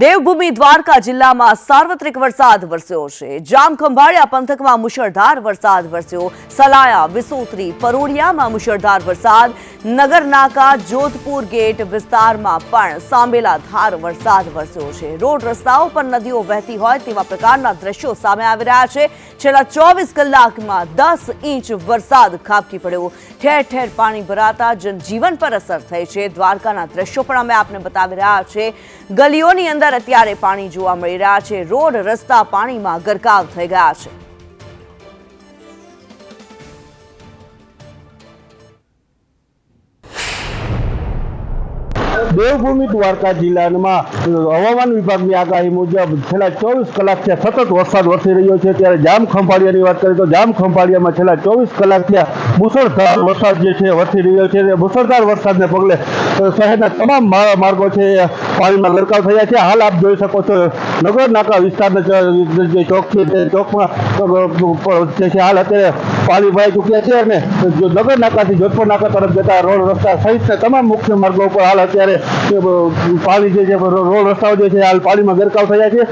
દેવભૂમિ દ્વારકા જિલ્લામાં સાર્વત્રિક વરસાદ વરસ્યો છે. જામ ખંભાળિયા પંથકમાં મુશળધાર વરસાદ વરસ્યો. સલાયા, વિસોત્રી પરોડિયામાં મુશળધાર વરસાદ. નગરનાકા જોધપુર ગેટ વિસ્તારમાં પણ સાંભેલા ધાર વરસાદ વરસ્યો છે. રોડ રસ્તાઓ પર નદીઓ વહેતી હોય તેવા પ્રકારના દ્રશ્યો સામે આવી રહ્યા છે. છેલ્લા ચોવીસ કલાકમાં દસ ઇંચ વરસાદ ખાબકી પડ્યો. ઠેર ઠેર પાણી ભરાતા જનજીવન પર અસર થઈ છે. દ્વારકાના દ્રશ્યો પણ અમે આપને બતાવી રહ્યા છે. ગલીઓની અંદર અત્યારે પાણી જોવા મળી રહ્યા છે. રોડ, રસ્તા પાણીમાં ગરકાવ થઈ ગયા છે. દેવભૂમિ દ્વારકા જિલ્લામાં હવામાન વિભાગની આગાહી મુજબ છેલ્લા ચોવીસ કલાકથી સતત વરસાદ વરસી રહ્યો છે. ત્યારે જામ ખંભાળિયાની વાત કરીએ તો જામ ખંભાળિયામાં છેલ્લા ચોવીસ કલાકથી મુસળધાર વરસાદ જે છે વરસી રહ્યો છે. મુસળધાર વરસાદને પગલે શહેરના તમામ માર્ગો છે પાણીમાં ગરકાવ થયા છે. હાલ આપ જોઈ શકો છો નગર નાકા વિસ્તારના જે ચોક છે તે ચોકમાં જે છે હાલ અત્યારે પાણી ભરાઈ ચૂક્યા છે અને જો નગર નાકાથી જોધપુર નાકા તરફ જતા રોડ રસ્તા સહિતના તમામ મુખ્ય માર્ગો ઉપર હાલ અત્યારે પાલી જે છે રોડ રસ્તાઓ જે છે હાલ પાણીમાં ગરકાવ થયા છે.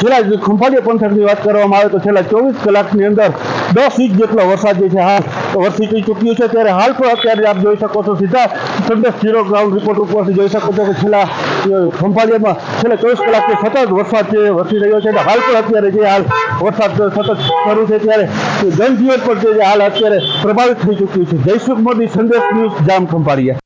છેલ્લા ખંભાળિયા પંથકની વાત કરવામાં આવે તો છેલ્લા ચોવીસ કલાકની અંદર દસ ઇંચ જેટલો વરસાદ જે છે હાલ વરસી ચૂક્યું છે. ત્યારે હાલ પણ અત્યારે આપ જોઈ શકો છો સીધા સંદેશ ઝીરો ગ્રાઉન્ડ રિપોર્ટ ઉપરથી જોઈ શકો છો કે છેલ્લા અ, છેલ્લા ચોવીસ કલાકથી સતત વરસાદ છે એ વરસી રહ્યો છે હાલ પણ અત્યારે જે હાલ વરસાદ સતત શરૂ છે ત્યારે જનજીવન પર જે હાલ અત્યારે પ્રભાવિત થઈ ચૂક્યું છે. જયસુખ મોદી સંદેશ ન્યૂઝ જામ ખંભાળિયા